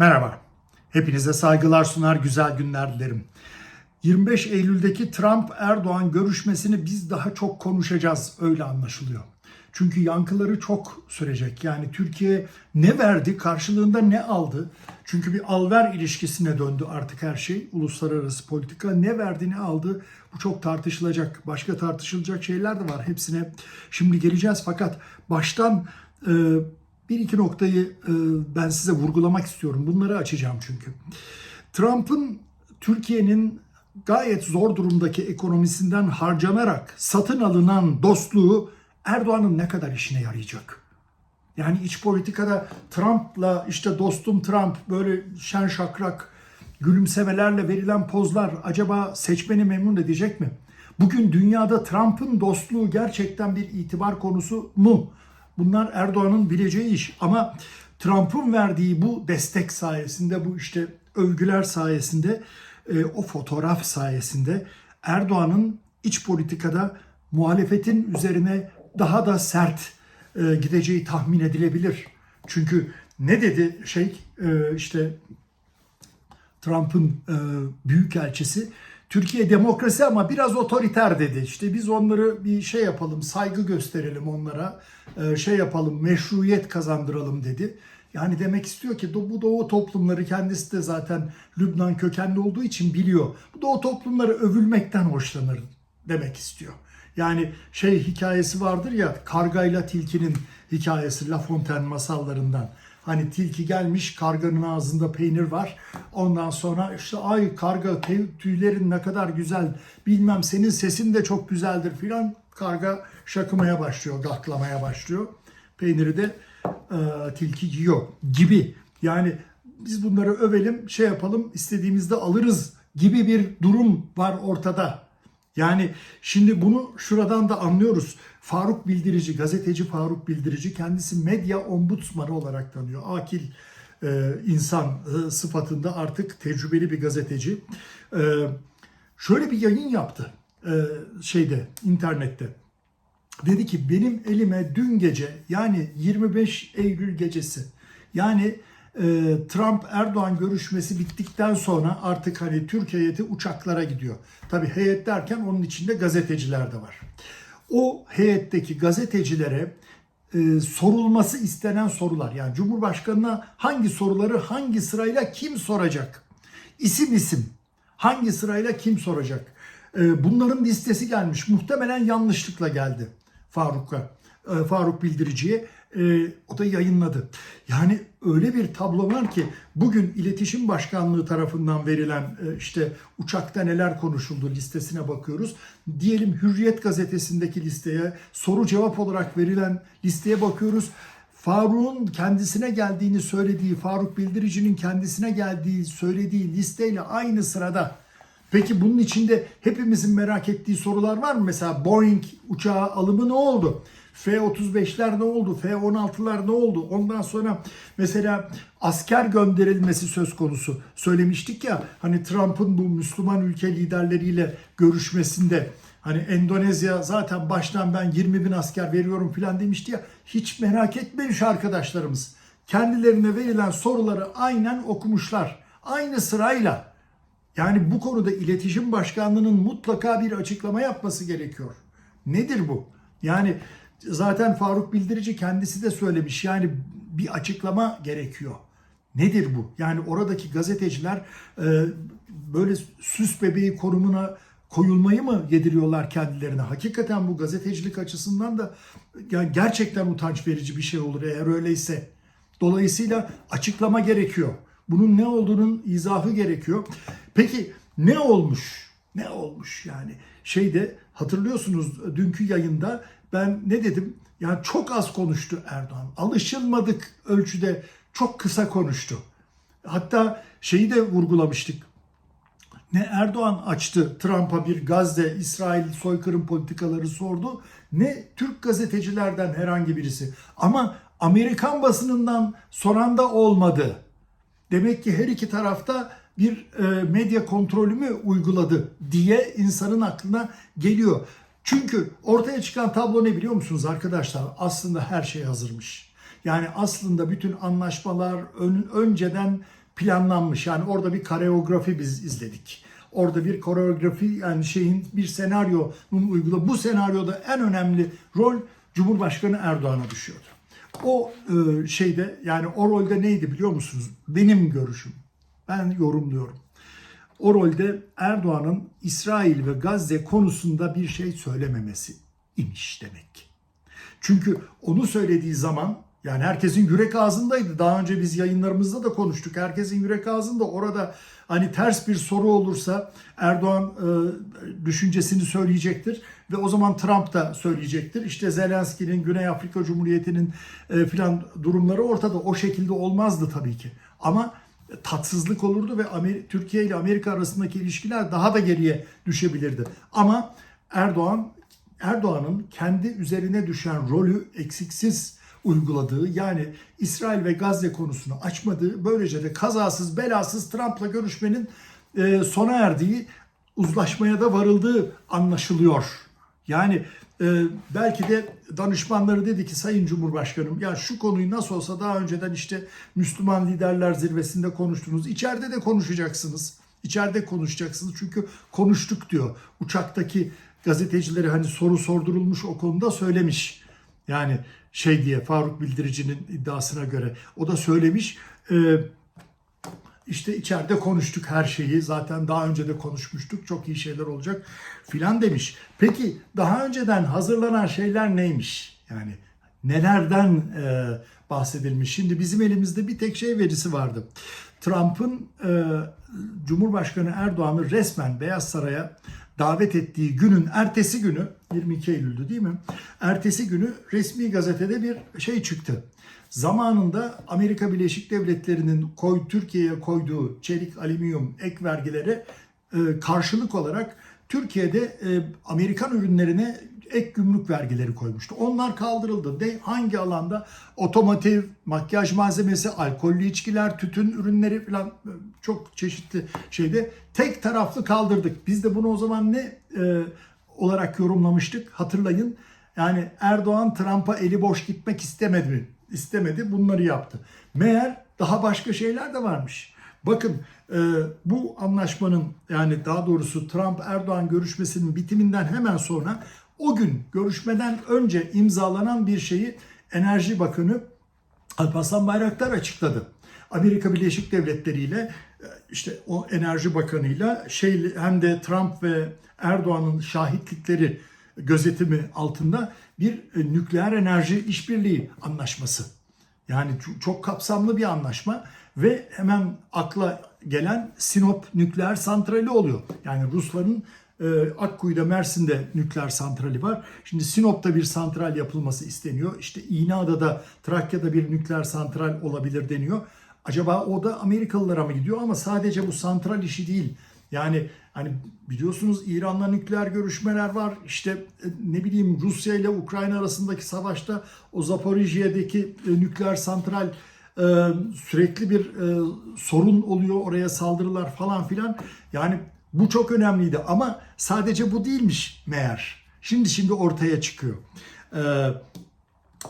Merhaba. Hepinize saygılar sunar, güzel günler dilerim. 25 Eylül'deki Trump-Erdoğan görüşmesini biz daha çok konuşacağız öyle anlaşılıyor. Çünkü yankıları çok sürecek. Yani Türkiye ne verdi, karşılığında ne aldı? Çünkü bir alver ilişkisine döndü artık her şey. Uluslararası politika ne verdi, ne aldı? Bu çok tartışılacak. Başka tartışılacak şeyler de var. Hepsine şimdi geleceğiz. Fakat baştan bir iki noktayı e, ben size vurgulamak istiyorum. Bunları açacağım çünkü. Trump'ın Türkiye'nin gayet zor durumdaki ekonomisinden harcanarak satın alınan dostluğu Erdoğan'ın ne kadar işine yarayacak? Yani iç politikada Trump'la işte dostum Trump böyle şen şakrak gülümsemelerle verilen pozlar acaba seçmeni memnun edecek mi? Bugün dünyada Trump'ın dostluğu gerçekten bir itibar konusu mu? Bunlar Erdoğan'ın bileceği iş ama Trump'ın verdiği bu destek sayesinde bu işte övgüler sayesinde e, o fotoğraf sayesinde Erdoğan'ın iç politikada muhalefetin üzerine daha da sert e, gideceği tahmin edilebilir. Çünkü ne dedi şey e, işte Trump'ın e, büyükelçisi Türkiye demokrasi ama biraz otoriter dedi. İşte biz onları bir şey yapalım, saygı gösterelim onlara, şey yapalım, meşruiyet kazandıralım dedi. Yani demek istiyor ki bu doğu toplumları kendisi de zaten Lübnan kökenli olduğu için biliyor. Bu doğu toplumları övülmekten hoşlanır demek istiyor. Yani şey hikayesi vardır ya kargayla tilkinin hikayesi La Fontaine masallarından. Hani tilki gelmiş karganın ağzında peynir var. Ondan sonra işte ay karga tüylerin ne kadar güzel bilmem senin sesin de çok güzeldir filan. Karga şakımaya başlıyor, gaklamaya başlıyor. Peyniri de e, tilki yiyor gibi. Yani biz bunları övelim, şey yapalım, istediğimizde alırız gibi bir durum var ortada. Yani şimdi bunu şuradan da anlıyoruz. Faruk Bildirici, gazeteci Faruk Bildirici kendisi medya ombudsmanı olarak tanıyor. Akil e, insan e, sıfatında artık tecrübeli bir gazeteci. E, şöyle bir yayın yaptı e, şeyde internette. Dedi ki benim elime dün gece yani 25 Eylül gecesi yani e, Trump Erdoğan görüşmesi bittikten sonra artık hani Türk heyeti uçaklara gidiyor. Tabi heyet derken onun içinde gazeteciler de var. O heyetteki gazetecilere e, sorulması istenen sorular yani Cumhurbaşkanına hangi soruları hangi sırayla kim soracak? İsim isim hangi sırayla kim soracak? E, bunların listesi gelmiş. Muhtemelen yanlışlıkla geldi Faruk'a. E, Faruk Bildirici'ye e, o da yayınladı. Yani öyle bir tablo var ki bugün iletişim başkanlığı tarafından verilen e, işte uçakta neler konuşuldu listesine bakıyoruz. Diyelim Hürriyet gazetesindeki listeye soru cevap olarak verilen listeye bakıyoruz. Faruk'un kendisine geldiğini söylediği, Faruk Bildirici'nin kendisine geldiği söylediği listeyle aynı sırada Peki bunun içinde hepimizin merak ettiği sorular var mı? Mesela Boeing uçağı alımı ne oldu? F-35'ler ne oldu? F-16'lar ne oldu? Ondan sonra mesela asker gönderilmesi söz konusu. Söylemiştik ya hani Trump'ın bu Müslüman ülke liderleriyle görüşmesinde hani Endonezya zaten baştan ben 20 bin asker veriyorum falan demişti ya. Hiç merak etmemiş arkadaşlarımız. Kendilerine verilen soruları aynen okumuşlar. Aynı sırayla. Yani bu konuda iletişim başkanlığının mutlaka bir açıklama yapması gerekiyor. Nedir bu? Yani zaten Faruk Bildirici kendisi de söylemiş. Yani bir açıklama gerekiyor. Nedir bu? Yani oradaki gazeteciler e, böyle süs bebeği konumuna koyulmayı mı yediriyorlar kendilerine? Hakikaten bu gazetecilik açısından da yani gerçekten utanç verici bir şey olur eğer öyleyse. Dolayısıyla açıklama gerekiyor. Bunun ne olduğunun izahı gerekiyor. Peki ne olmuş? Ne olmuş yani? Şeyde hatırlıyorsunuz dünkü yayında ben ne dedim? Yani çok az konuştu Erdoğan. Alışılmadık ölçüde çok kısa konuştu. Hatta şeyi de vurgulamıştık. Ne Erdoğan açtı Trump'a bir Gazze, İsrail soykırım politikaları sordu. Ne Türk gazetecilerden herhangi birisi. Ama Amerikan basınından soran da olmadı. Demek ki her iki tarafta bir e, medya kontrolü mü uyguladı diye insanın aklına geliyor. Çünkü ortaya çıkan tablo ne biliyor musunuz arkadaşlar? Aslında her şey hazırmış. Yani aslında bütün anlaşmalar ön, önceden planlanmış. Yani orada bir koreografi biz izledik. Orada bir koreografi yani şeyin bir senaryonun uygula. Bu senaryoda en önemli rol Cumhurbaşkanı Erdoğan'a düşüyordu. O e, şeyde yani o rolde neydi biliyor musunuz? Benim görüşüm. Ben yorumluyorum. O rolde Erdoğan'ın İsrail ve Gazze konusunda bir şey söylememesi imiş demek. Çünkü onu söylediği zaman yani herkesin yürek ağzındaydı. Daha önce biz yayınlarımızda da konuştuk. Herkesin yürek ağzında orada hani ters bir soru olursa Erdoğan e, düşüncesini söyleyecektir ve o zaman Trump da söyleyecektir. İşte Zelenski'nin Güney Afrika Cumhuriyeti'nin e, filan durumları ortada. O şekilde olmazdı tabii ki. Ama tatsızlık olurdu ve Amer- Türkiye ile Amerika arasındaki ilişkiler daha da geriye düşebilirdi. Ama Erdoğan Erdoğan'ın kendi üzerine düşen rolü eksiksiz uyguladığı yani İsrail ve Gazze konusunu açmadığı böylece de kazasız belasız Trump'la görüşmenin e, sona erdiği uzlaşmaya da varıldığı anlaşılıyor. Yani e, belki de danışmanları dedi ki Sayın Cumhurbaşkanım ya şu konuyu nasıl olsa daha önceden işte Müslüman Liderler Zirvesi'nde konuştunuz. İçeride de konuşacaksınız. İçeride konuşacaksınız çünkü konuştuk diyor. Uçaktaki gazetecileri hani soru sordurulmuş o konuda söylemiş. Yani şey diye Faruk Bildirici'nin iddiasına göre o da söylemiş. Ee, işte içeride konuştuk her şeyi. Zaten daha önce de konuşmuştuk. Çok iyi şeyler olacak filan demiş. Peki daha önceden hazırlanan şeyler neymiş? Yani nelerden e, bahsedilmiş? Şimdi bizim elimizde bir tek şey verisi vardı. Trump'ın e, Cumhurbaşkanı Erdoğan'ı resmen Beyaz Saray'a davet ettiği günün ertesi günü 22 Eylül'dü değil mi? Ertesi günü resmi gazetede bir şey çıktı. Zamanında Amerika Birleşik Devletleri'nin koy Türkiye'ye koyduğu çelik, alüminyum ek vergilere e, karşılık olarak Türkiye'de e, Amerikan ürünlerine ek gümrük vergileri koymuştu. Onlar kaldırıldı. De hangi alanda? Otomotiv, makyaj malzemesi, alkollü içkiler, tütün ürünleri falan e, çok çeşitli şeyde tek taraflı kaldırdık. Biz de bunu o zaman ne e, olarak yorumlamıştık? Hatırlayın. Yani Erdoğan Trump'a eli boş gitmek istemedi istemedi. Bunları yaptı. Meğer daha başka şeyler de varmış. Bakın e, bu anlaşmanın yani daha doğrusu Trump-Erdoğan görüşmesinin bitiminden hemen sonra o gün görüşmeden önce imzalanan bir şeyi Enerji Bakanı Alparslan Bayraktar açıkladı. Amerika Birleşik Devletleri ile e, işte o Enerji Bakanı'yla şey hem de Trump ve Erdoğan'ın şahitlikleri gözetimi altında bir e, nükleer enerji işbirliği anlaşması. Yani çok- kapsamlı bir anlaşma ve hemen akla gelen Sinop nükleer santrali oluyor. Yani Rusların Akkuyu'da Mersin'de nükleer santrali var. Şimdi Sinop'ta bir santral yapılması isteniyor. İşte İğneada'da Trakya'da bir nükleer santral olabilir deniyor. Acaba o da Amerikalılara mı gidiyor ama sadece bu santral işi değil. Yani hani biliyorsunuz İran'la nükleer görüşmeler var. İşte e, ne bileyim Rusya ile Ukrayna arasındaki savaşta o Zaporijye'deki e, nükleer santral e, sürekli bir sorun oluyor. Oraya saldırılar falan filan. Yani bu çok önemliydi ama sadece bu değilmiş meğer. Şimdi şimdi ortaya çıkıyor. E,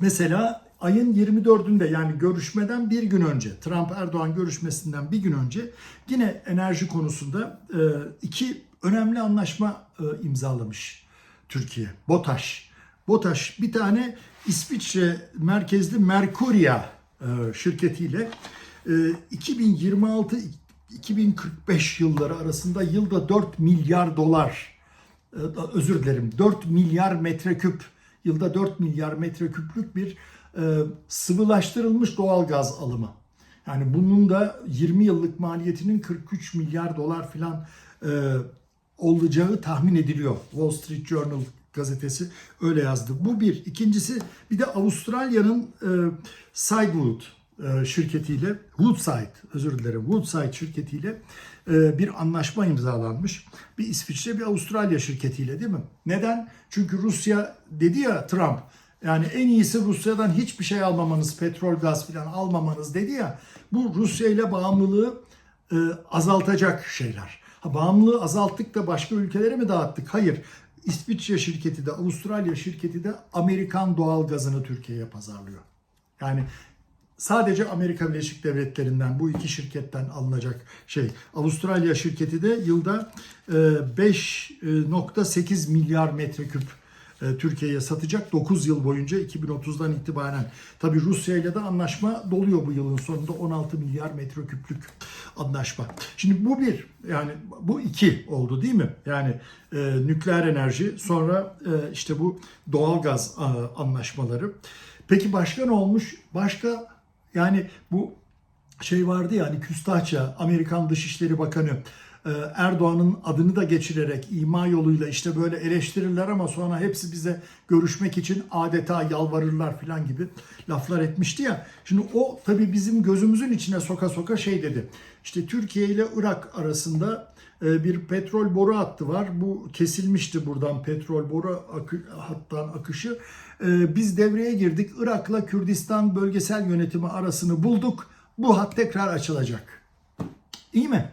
Mesela ayın 24'ünde yani görüşmeden bir gün önce Trump-Erdoğan görüşmesinden bir gün önce yine enerji konusunda e, iki önemli anlaşma e, imzalamış Türkiye. BOTAŞ. BOTAŞ bir tane İsviçre merkezli Mercuria e, şirketiyle e, 2026-2045 yılları arasında yılda 4 milyar dolar e, özür dilerim 4 milyar metreküp yılda 4 milyar metreküplük bir e, sıvılaştırılmış doğal gaz alımı. Yani bunun da 20 yıllık maliyetinin 43 milyar dolar filan e, olacağı tahmin ediliyor. Wall Street Journal gazetesi öyle yazdı. Bu bir. İkincisi bir de Avustralya'nın e, Sidewood şirketiyle Woodside özür dilerim Woodside şirketiyle e, bir anlaşma imzalanmış. Bir İsviçre bir Avustralya şirketiyle değil mi? Neden? Çünkü Rusya dedi ya Trump yani en iyisi Rusya'dan hiçbir şey almamanız, petrol, gaz falan almamanız dedi ya. Bu Rusya ile bağımlılığı e, azaltacak şeyler. Ha, bağımlılığı azalttık da başka ülkelere mi dağıttık? Hayır. İsviçre şirketi de Avustralya şirketi de Amerikan doğal gazını Türkiye'ye pazarlıyor. Yani sadece Amerika Birleşik Devletleri'nden bu iki şirketten alınacak şey. Avustralya şirketi de yılda e, 5.8 milyar metreküp e, Türkiye'ye satacak 9 yıl boyunca 2030'dan itibaren. Tabi Rusya ile de anlaşma doluyor bu yılın sonunda 16 milyar metreküplük anlaşma. Şimdi bu bir yani bu iki oldu değil mi? Yani e, nükleer enerji sonra e, işte bu doğalgaz e, anlaşmaları. Peki başka ne olmuş? Başka yani bu şey vardı ya hani küstahça Amerikan Dışişleri Bakanı e, Erdoğan'ın adını da geçirerek ima yoluyla işte böyle eleştirirler ama sonra hepsi bize görüşmek için adeta yalvarırlar falan gibi laflar etmişti ya. Şimdi o tabii bizim gözümüzün içine soka soka şey dedi. İşte Türkiye ile Irak arasında bir petrol boru hattı var. Bu kesilmişti buradan petrol boru akı, hattan akışı. E, Biz devreye girdik. Irak'la Kürdistan bölgesel yönetimi arasını bulduk. Bu hat tekrar açılacak. İyi mi?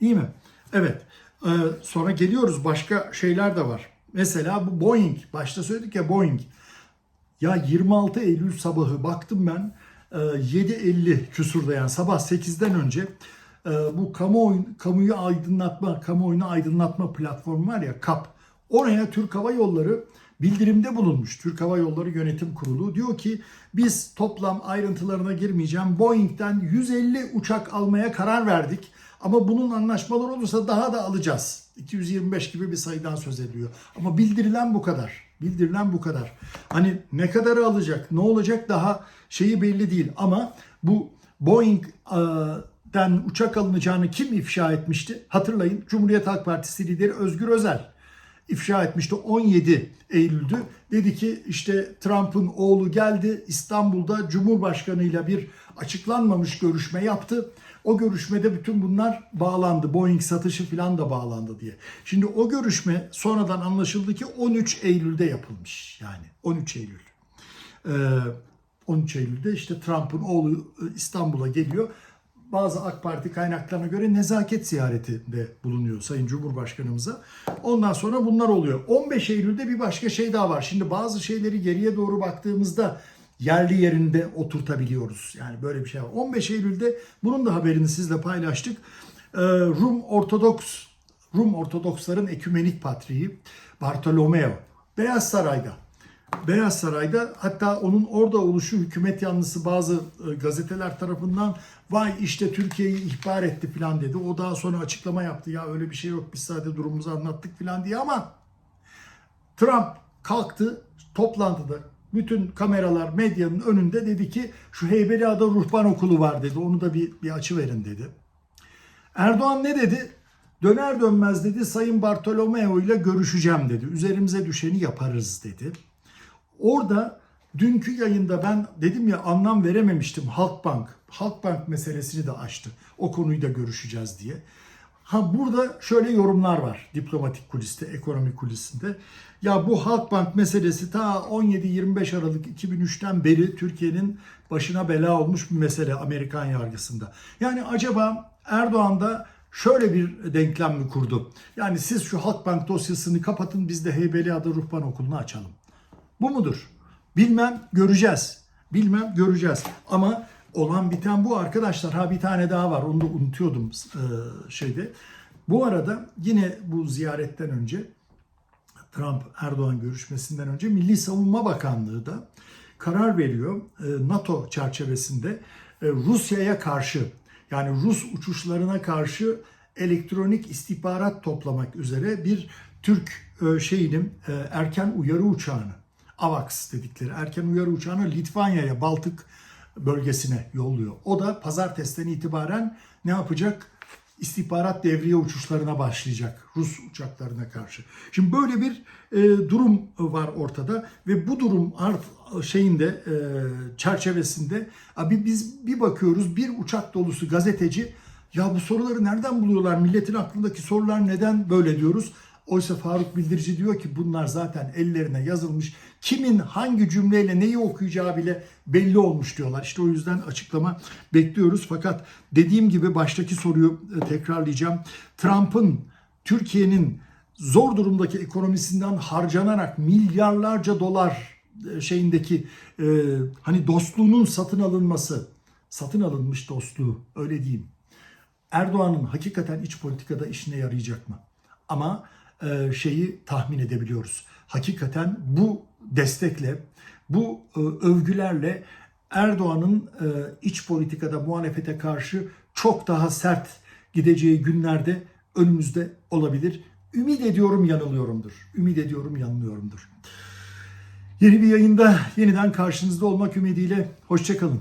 İyi mi? Evet. Ee, sonra geliyoruz başka şeyler de var. Mesela bu Boeing. Başta söyledik ya Boeing. Ya 26 Eylül sabahı baktım ben e, 7.50 küsurda yani sabah 8'den önce bu kamuoyu, kamuyu aydınlatma, kamuoyunu aydınlatma platformu var ya KAP. Oraya Türk Hava Yolları bildirimde bulunmuş. Türk Hava Yolları Yönetim Kurulu diyor ki biz toplam ayrıntılarına girmeyeceğim. Boeing'den 150 uçak almaya karar verdik. Ama bunun anlaşmalar olursa daha da alacağız. 225 gibi bir sayıdan söz ediliyor. Ama bildirilen bu kadar. Bildirilen bu kadar. Hani ne kadarı alacak, ne olacak daha şeyi belli değil. Ama bu Boeing'den uçak alınacağını kim ifşa etmişti? Hatırlayın Cumhuriyet Halk Partisi lideri Özgür Özel ifşa etmişti 17 Eylül'dü. Dedi ki işte Trump'ın oğlu geldi İstanbul'da Cumhurbaşkanı ile bir açıklanmamış görüşme yaptı. O görüşmede bütün bunlar bağlandı. Boeing satışı falan da bağlandı diye. Şimdi o görüşme sonradan anlaşıldı ki 13 Eylül'de yapılmış. Yani 13 Eylül. Ee, 13 Eylül'de işte Trump'ın oğlu İstanbul'a geliyor. Bazı AK Parti kaynaklarına göre nezaket ziyaretinde bulunuyor Sayın Cumhurbaşkanımıza. Ondan sonra bunlar oluyor. 15 Eylül'de bir başka şey daha var. Şimdi bazı şeyleri geriye doğru baktığımızda yerli yerinde oturtabiliyoruz. Yani böyle bir şey var. 15 Eylül'de bunun da haberini sizle paylaştık. Ee, Rum Ortodoks Rum Ortodoksların ekümenik patriği Bartolomeo Beyaz Saray'da Beyaz Saray'da hatta onun orada oluşu hükümet yanlısı bazı e, gazeteler tarafından vay işte Türkiye'yi ihbar etti falan dedi. O daha sonra açıklama yaptı ya öyle bir şey yok biz sadece durumumuzu anlattık falan diye ama Trump kalktı toplantıda bütün kameralar medyanın önünde dedi ki şu Heybeliada Ruhban Okulu var dedi. Onu da bir, bir açı verin dedi. Erdoğan ne dedi? Döner dönmez dedi Sayın Bartolomeo ile görüşeceğim dedi. Üzerimize düşeni yaparız dedi. Orada dünkü yayında ben dedim ya anlam verememiştim Halkbank. Halkbank meselesini de açtı. O konuyu da görüşeceğiz diye. Ha burada şöyle yorumlar var diplomatik kuliste, ekonomi kulisinde. Ya bu Halkbank meselesi ta 17-25 Aralık 2003'ten beri Türkiye'nin başına bela olmuş bir mesele Amerikan yargısında. Yani acaba Erdoğan da şöyle bir denklem mi kurdu? Yani siz şu Halkbank dosyasını kapatın biz de Heybeliada Ruhban Okulu'nu açalım. Bu mudur? Bilmem göreceğiz. Bilmem göreceğiz. Ama olan biten bu arkadaşlar. Ha bir tane daha var. Onu da unutuyordum e, şeyde. Bu arada yine bu ziyaretten önce Trump Erdoğan görüşmesinden önce Milli Savunma Bakanlığı da karar veriyor. E, NATO çerçevesinde e, Rusya'ya karşı yani Rus uçuşlarına karşı elektronik istihbarat toplamak üzere bir Türk e, şeyinin erken uyarı uçağını AVAX dedikleri erken uyarı uçağını Litvanya'ya, Baltık bölgesine yolluyor. O da pazartesiden itibaren ne yapacak? İstihbarat devriye uçuşlarına başlayacak Rus uçaklarına karşı. Şimdi böyle bir e, durum var ortada ve bu durum art şeyinde e, çerçevesinde abi biz bir bakıyoruz bir uçak dolusu gazeteci ya bu soruları nereden buluyorlar? Milletin aklındaki sorular neden böyle diyoruz? Oysa Faruk Bildirici diyor ki bunlar zaten ellerine yazılmış. Kimin hangi cümleyle neyi okuyacağı bile belli olmuş diyorlar. İşte o yüzden açıklama bekliyoruz. Fakat dediğim gibi baştaki soruyu e, tekrarlayacağım. Trump'ın Türkiye'nin zor durumdaki ekonomisinden harcanarak milyarlarca dolar e, şeyindeki e, hani dostluğunun satın alınması, satın alınmış dostluğu öyle diyeyim. Erdoğan'ın hakikaten iç politikada işine yarayacak mı? Ama şeyi tahmin edebiliyoruz. Hakikaten bu destekle, bu e, övgülerle Erdoğan'ın e, iç politikada muhalefete karşı çok daha sert gideceği günlerde önümüzde olabilir. Ümit ediyorum yanılıyorumdur. Ümit ediyorum yanılıyorumdur. Yeni bir yayında yeniden karşınızda olmak ümidiyle hoşçakalın.